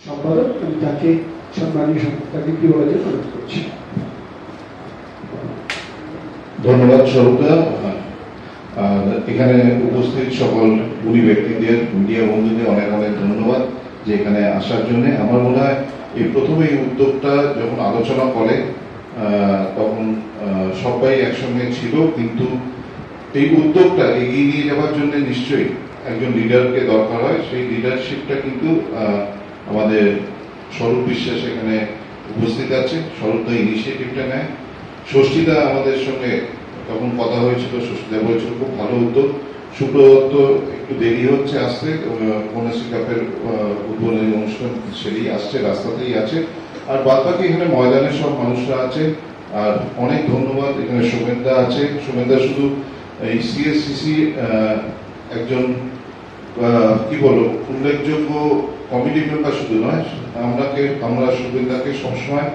সম্পাদক, আমি তাকে সম্মানীয় সম্পাদককে কি বলার জন্য অনুরোধ করছি। ধন্যবাদ স্বরূপদা। এখানে উপস্থিত সকল গুণী ব্যক্তিদের, মিডিয়া বন্ধুদের অনেক অনেক ধন্যবাদ যে এখানে আসার জন্য। আমার মনে হয় এই প্রথমে এই উদ্যোগটা যখন আলোচনা করে তখন সবাই একসঙ্গে ছিল, কিন্তু এই উদ্যোগটা এগিয়ে নিয়ে যাওয়ার জন্য নিশ্চয়ই একজন লিডারকে দরকার হয়। সেই লিডারশিপটা কিন্তু আমাদের স্বরূপ বিশ্বাস এখানে উপস্থিত আছে। স্বরূপদা ইনিশিয়েটিভটা নেয়। ষষ্ঠীদা আমাদের সঙ্গে তখন কথা হয়েছিল, ষষ্ঠীদা বলেছিল, খুব ভালো উদ্যোগ। সুব্রত একটু দেরি হচ্ছে আসতে কন্যাশ্রী কাপের উদ্বোধনী অনুষ্ঠান সেরেই আসছে, রাস্তাতেই আছে। আর বাদ বাকি এখানে ময়দানের সব মানুষরা আছে। আর অনেক ধন্যবাদ, এখানে সোমেনদা আছে। সোমেনদা শুধু এই সিএসসিসি একজন কি বলব, উল্লেখযোগ্য কমিটি মেম্বার শুধু নয়, আমরাকে, আমরা সুবিধাকে সবসময়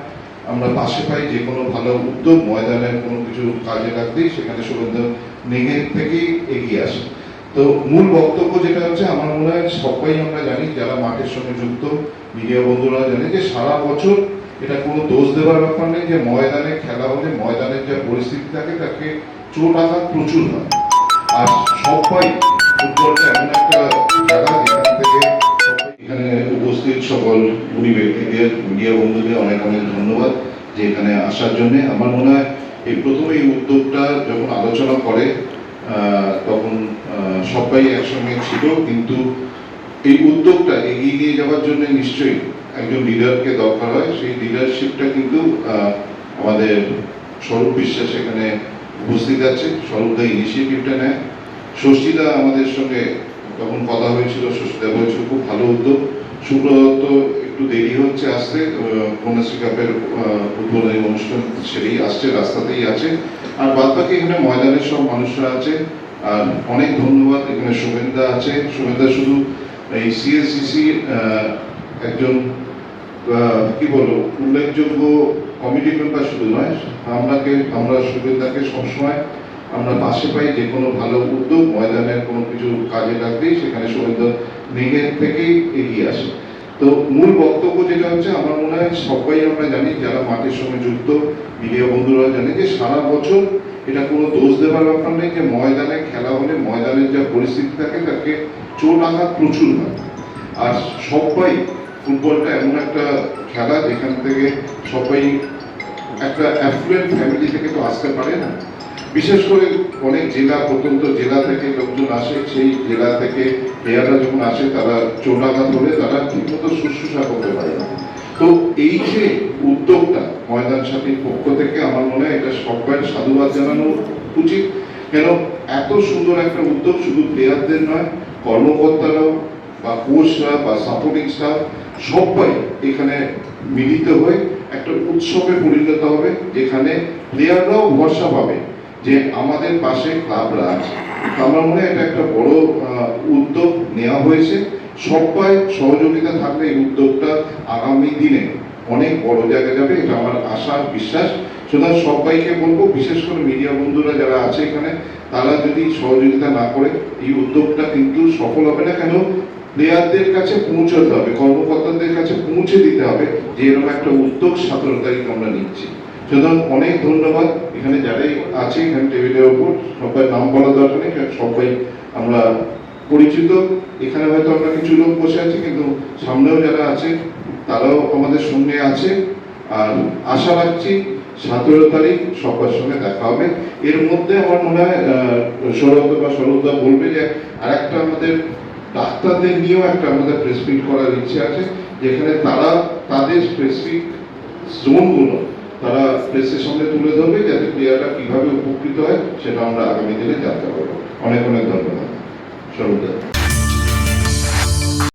আমরা পাশে পাই, যে কোনো ভালো উদ্যোগ, ময়দানের কোনো কিছু কাজে লাগতেই সেখানে সুবিধা নেগে থেকেই এগিয়ে আসে। তো মূল বক্তব্য যেটা হচ্ছে, আমার মনে হয় সবাই আমরা জানি, যারা মাঠের সঙ্গে যুক্ত মিডিয়া বন্ধুরা জানে, যে সারা বছর এটা কোনো দোষ দেওয়ার ব্যাপার নেই, যে ময়দানে খেলা হলে ময়দানের যা পরিস্থিতি থাকে, তাকে চোট আঘাত প্রচুর হয়। আর সবাই ফুটবলটা এমন একটা যেখান থেকে এখানে উপস্থিত সকল গুণী ব্যক্তিদের, মিডিয়া বন্ধুদের অনেক অনেক ধন্যবাদ যে এখানে আসার জন্য। আমার মনে হয় এই প্রথমে এই উদ্যোগটা যখন আলোচনা করে তখন সবাই একসঙ্গে ছিল, কিন্তু এই উদ্যোগটা এগিয়ে নিয়ে যাওয়ার জন্য নিশ্চয়ই একজন লিডারকে দরকার হয়। সেই লিডারশিপটা কিন্তু আমাদের স্বরূপ বিশ্বাস এখানে উপস্থিত আছে। স্বরূপদা ইনিশিয়েটিভটা নেয়। ষষ্ঠীদা আমাদের সঙ্গে তখন কথা হয়েছিল, ষষ্ঠীদা বলেছিল, খুব ভালো উদ্যোগ। সুব্রত একটু দেরি হচ্ছে আসতে কন্যাশ্রী কাপের উদ্বোধনী অনুষ্ঠান সেরেই আসছে, রাস্তাতেই আছে। আর বাদ বাকি এখানে ময়দানের সব মানুষরা আছে। আর অনেক ধন্যবাদ, এখানে শুভেন্দা আছে। শুভেন্দা শুধু এই সিএসসিসি একজন কি বলব, উল্লেখযোগ্য কমিটি মেম্বার শুধু নয় আমরাকে আমরা শুভেন্দাকে সবসময় আমরা পাশে পাই যে কোনো ভালো উদ্যোগ, ময়দানের কোনো কিছু কাজে লাগলেই সেখানে শুভেন্দা নিজে থেকেই এগিয়ে আসে। তো মূল বক্তব্য যেটা হচ্ছে, আমার মনে হয় সবাই আমরা জানি, যারা মাঠের সঙ্গে যুক্ত, মিডিয়া বন্ধুরা জানে যে সারা বছর এটা কোনো দোষ দেওয়ার ব্যাপার নেই যে ময়দানে খেলা হলে ময়দানের যা পরিস্থিতি থাকে, তাকে চোট আঘাত প্রচুর হয়। আর সবাই ফুটবলটা এমন একটা খেলা যেখান থেকে সবাই একটা অ্যাফ্লুয়েন্ট ফ্যামিলি থেকে তো আসতে পারে না। বিশেষ করে অনেক জেলা, প্রত্যন্ত জেলা থেকে লোকজন আসে, সেই জেলা থেকে প্লেয়াররা যখন আসে, তারা চোটাঘাত হলে তারা ঠিকমতো শুশ্রূষা করতে পারে না। তো এই যে উদ্যোগটা ময়দান সাথীর পক্ষ থেকে, আমার মনে হয় এটা সবাই সাধুবাদ জানানো উচিত। কেন, এত সুন্দর একটা উদ্যোগ শুধু প্লেয়ারদের নয়, কর্মকর্তারাও বা কোচরা বা সাপোর্টিং স্টাফ সবাই এখানে মিলিত হয়ে একটা উৎসবে পরিণত হবে, যেখানে প্লেয়াররাও ভরসা পাবে। যে আমাদের পাশে ক্লাবরা আছে আমার মনে হয় এটা একটা বড় উদ্যোগ নেওয়া হয়েছে। সবাই সহযোগিতা থাকলে এই উদ্যোগটা আগামী দিনে অনেক বড় জায়গায় যাবে, এটা আমার আশা বিশ্বাস। সুতরাং সবাইকে বলব, বিশেষ করে মিডিয়া বন্ধুরা যারা আছে এখানে, তারা যদি সহযোগিতা না করে, এই উদ্যোগটা কিন্তু সফল হবে না। কেন? প্লেয়ারদের কাছে পৌঁছতে হবে, কর্মকর্তাদের কাছে পৌঁছে দিতে হবে যে এরকম একটা উদ্যোগ সতেরো তারিখ আমরা নিচ্ছি। সুতরাং অনেক ধন্যবাদ। এখানে যারাই আছে এখানে টেবিলের ওপর সবাই নাম বলা দরকার নেই সবাই আমরা পরিচিত। এখানে হয়তো আমরা কিছু লোক বসে আছি, কিন্তু সামনেও যারা আছে, তারাও আমাদের সঙ্গে আছে। আর আশা রাখছি সতেরো তারিখ সবার সঙ্গে দেখা হবে। এর মধ্যে আমার মনে হয় সৌরভ বা সৌরভদা বলবে যে, আরেকটা আমাদের ডাক্তারদের নিয়েও একটা আমাদের প্রেস মিট করার ইচ্ছে আছে, যেখানে তারা তাদের স্পেসিফিক জোনগুলো তারা প্রেসের সঙ্গে তুলে ধরবে যাতে প্লেয়ারটা কীভাবে উপকৃত হয় সেটা আমরা আগামী দিনে জানতে পারব। অনেক অনেক ধন্যবাদ। সৌরভদা